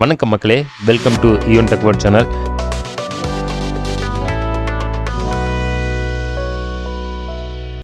வணக்கம் மக்களே. Welcome to even tech world channel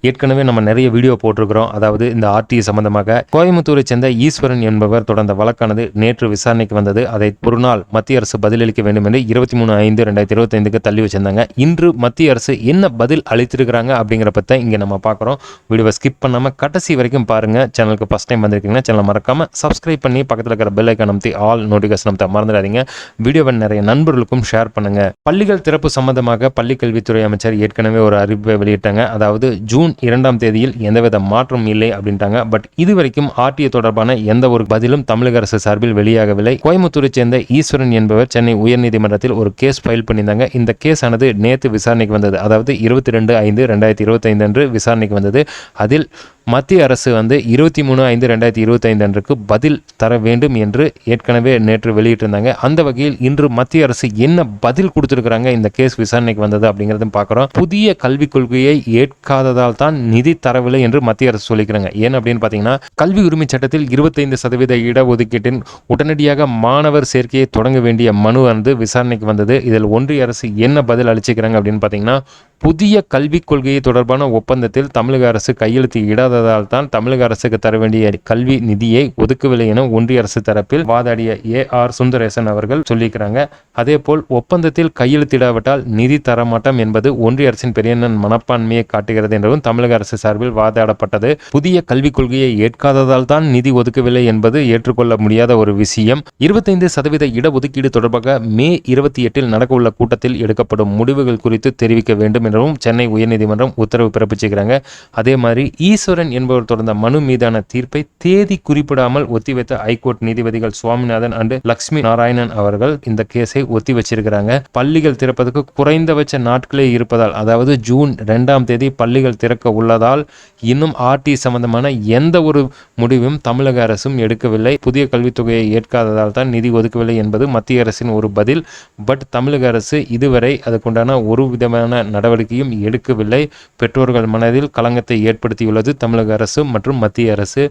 ஏற்கனவே நம்ம நிறைய வீடியோ போட்டிருக்கிறோம். அதாவது இந்த ஆர்டிஐ சம்பந்தமாக கோயம்புத்தூரை சேர்ந்த ஈஸ்வரன் என்பவர் தொடர்ந்த வழக்கானது நேற்று விசாரணைக்கு வந்தது. அதை ஒரு நாள் மத்திய அரசு பதிலளிக்க வேண்டும் என்று இருபத்தி மூணு ஐந்து ரெண்டாயிரத்தி இருபத்தைந்துக்கு தள்ளி வச்சிருந்தாங்க. இன்று மத்திய அரசு என்ன பதில் அளித்திருக்கிறாங்க அப்படிங்கிற பற்றி இங்கே நம்ம பார்க்குறோம். வீடியோவை ஸ்கிப் பண்ணாமல் கடைசி வரைக்கும் பாருங்க. சேனலுக்கு ஃபஸ்ட் டைம் வந்திருக்கீங்கன்னா சேனலை மறக்காம சப்ஸ்கிரைப் பண்ணி பக்கத்தில் இருக்கிற பெல் ஐக்கான் அமைத்தி ஆல் நோட்டிஃபிகேஷன் அமைத்த மறந்துடாதீங்க. வீடியோவை நிறைய நண்பர்களுக்கும் ஷேர் பண்ணுங்க. பள்ளிகள் திறப்பு சம்பந்தமாக பள்ளிக்கல்வித்துறை அமைச்சர் ஏற்கனவே ஒரு அறிவிப்பை வெளியிட்டாங்க. அதாவது ஜூன் இரண்டாம் தேதியில் எந்தவித மாற்றம் இல்லை அப்படின்ட்டாங்க. பட் இதுவரைக்கும் ஆர்டிஏ தொடர்பான எந்த ஒரு பதிலும் தமிழக அரசு சார்பில் வெளியாகவில்லை. கோயம்புத்தூரை சேர்ந்த ஈஸ்வரன் என்பவர் சென்னை உயர்நீதிமன்றத்தில் ஒரு கேஸ் ஃபைல் பண்ணியிருந்தாங்க. இந்த கேஸ் ஆனது நேற்று விசாரணைக்கு வந்தது. அதாவது இருபத்தி ரெண்டு ஐந்து ரெண்டாயிரத்தி இருபத்தைந்து அன்று விசாரணைக்கு வந்தது. அதில் மத்திய அரசு வந்து இருபத்தி மூணு ஐந்து ரெண்டாயிரத்தி இருபத்தைந்து அன்றுக்கு பதில் தர வேண்டும் என்று ஏற்கனவே நேற்று வெளியிட்டிருந்தாங்க. அந்த வகையில் இன்று மத்திய அரசு என்ன பதில் கொடுத்துருக்குறாங்க? இந்த கேஸ் விசாரணைக்கு வந்தது அப்படிங்கிறதும் பார்க்குறோம். புதிய கல்விக் கொள்கையை ஏற்காததால் தான் நிதி தரவில்லை என்று மத்திய அரசு சொல்லிக்கிறாங்க. ஏன் அப்படின்னு பார்த்தீங்கன்னா கல்வி உரிமை சட்டத்தில் இருபத்தைந்து சதவீத இடஒதுக்கீட்டின் உடனடியாக மாணவர் சேர்க்கையை தொடங்க வேண்டிய மனு வந்து விசாரணைக்கு வந்தது. இதில் ஒன்றிய அரசு என்ன பதில் அளிச்சுக்கிறாங்க அப்படின்னு பார்த்தீங்கன்னா புதிய கல்விக் கொள்கையை தொடர்பான ஒப்பந்தத்தில் தமிழக அரசு கையெழுத்து இல்லாததால் தான் தமிழக அரசுக்கு தர வேண்டிய கல்வி நிதியை ஒதுக்கவில்லை என ஒன்றிய அரசு தரப்பில் வாதாடிய ஏ ஆர் சுந்தரேசன் அவர்கள் சொல்லியிருக்கிறாங்க. அதேபோல் ஒப்பந்தத்தில் கையெழுத்திடாவிட்டால் நிதி தரமாட்டம் என்பது ஒன்றிய அரசின் பெரியண்ணன் மனப்பான்மையை காட்டுகிறது என்றும் தமிழக அரசு சார்பில் வாதாடப்பட்டது. புதிய கல்விக் கொள்கையை ஏற்காததால் தான் நிதி ஒதுக்கவில்லை என்பது ஏற்றுக்கொள்ள முடியாத ஒரு விஷயம். இருபத்தைந்து சதவீத இடஒதுக்கீடு தொடர்பாக மே இருபத்தி எட்டில் நடக்கவுள்ள கூட்டத்தில் எடுக்கப்படும் முடிவுகள் குறித்து தெரிவிக்க வேண்டும் என்றும் சென்னை உயர்நீதிமன்றம் உத்தரவு பிறப்பிச்சிருக்கிறாங்க. அதே மாதிரி ஈஸ்வரன் என்பவர் தொடர்ந்த மனு மீதான தீர்ப்பை தேதி குறிப்பிடாமல் ஒத்திவைத்த ஐகோர்ட் நீதிபதிகள் சுவாமிநாதன் அண்டு லக்ஷ்மி நாராயணன் அவர்கள் இந்த கேஸை ஒத்தி வச்சிருக்கிறாங்க பள்ளிகள் திறப்பதற்கு குறைந்தபட்ச நாட்களே இருப்பதால் அதாவது ஜூன் ரெண்டாம் தேதி பள்ளிகள் திறக்க உள்ளதால் இன்னும் ஆர்டி சம்பந்தமான எந்த ஒரு முடிவும் தமிழக அரசும் எடுக்கவில்லை. புதிய கல்வித் தொகையை ஏற்காததால் தான் நிதி ஒதுக்கவில்லை என்பது மத்திய அரசின் ஒரு பதில். பட் தமிழக அரசு இதுவரை அதுக்குண்டான ஒரு விதமான நடவடிக்கையும் எடுக்கவில்லை. பெற்றோர்கள் மனதில் களங்கத்தை ஏற்படுத்தியுள்ளது. தமிழக அரசு மற்றும் மத்திய அரசு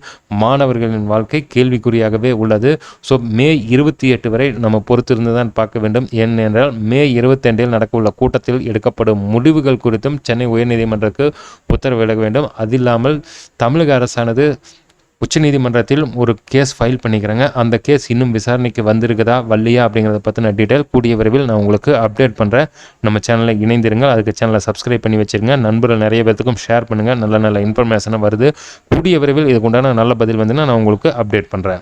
மாணவர்களின் வாழ்க்கை கேள்விக்குறியாகவே உள்ளது. ஸோ மே இருபத்தி எட்டு வரை நம்ம பொறுத்திருந்து தான் பார்க்க வேண்டும். ஏனென்றால் மே இருபத்தெண்டில் நடக்கவுள்ள கூட்டத்தில் எடுக்கப்படும் முடிவுகள் குறித்தும் சென்னை உயர்நீதிமன்றத்துக்கு உத்தரவிட வேண்டும் அது இல்லாமல் தமிழக அரசானது உச்சநீதிமன்றத்தில் ஒரு கேஸ் ஃபைல் பண்ணிக்கிறேங்க. அந்த கேஸ் இன்னும் விசாரணைக்கு வந்திருக்குதா வரலையா அப்படிங்கிறத பற்றின டீட்டெயில் கூடிய விரைவில் நான் உங்களுக்கு அப்டேட் பண்ணுறேன் நம்ம சேனலில் இணைந்திருங்க அதுக்கு சேனலை சப்ஸ்கிரைப் பண்ணி வச்சிருங்க. நண்பர்கள் நிறைய பேர்த்துக்கும் ஷேர் பண்ணுங்கள் நல்ல நல்ல இன்ஃபர்மேஷனாக வருது. கூடிய விரைவில் இதுக்குண்டான நல்ல பதில் வந்துன்னா நான் உங்களுக்கு அப்டேட் பண்ணுறேன்